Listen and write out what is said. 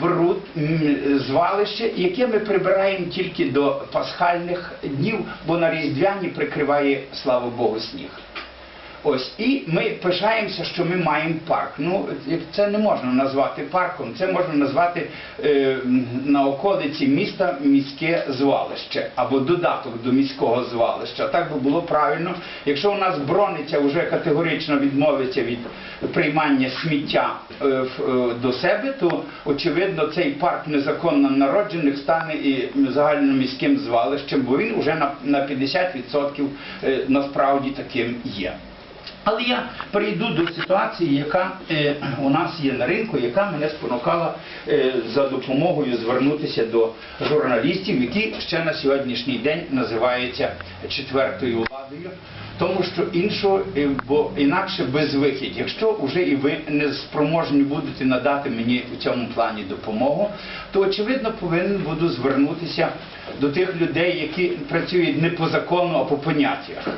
бруд звалище, яке ми прибираємо тільки до пасхальних днів, бо на різдвяні прикриває, слава Богу, сніг. Ось і ми пишаємося, що ми маємо парк. Ну це не можна назвати парком, це можна назвати е, на околиці міста міське звалище або додаток до міського звалища. Так би було правильно. Якщо у нас брониця вже категорично відмовиться від приймання сміття е, е, до себе, то очевидно цей парк незаконно народжених стане і загальноміським звалищем, бо він вже на, на 50% е, насправді таким є. Але я перейду до ситуації, яка е, у нас є на ринку, яка мене спонукала е, за допомогою звернутися до журналістів, які ще на сьогоднішній день називаються четвертою владою. Тому що іншого, е, бо інакше безвихідь. Якщо вже і ви не спроможні будете надати мені у цьому плані допомогу, то очевидно повинен буду звернутися до тих людей, які працюють не по закону, а по поняттях.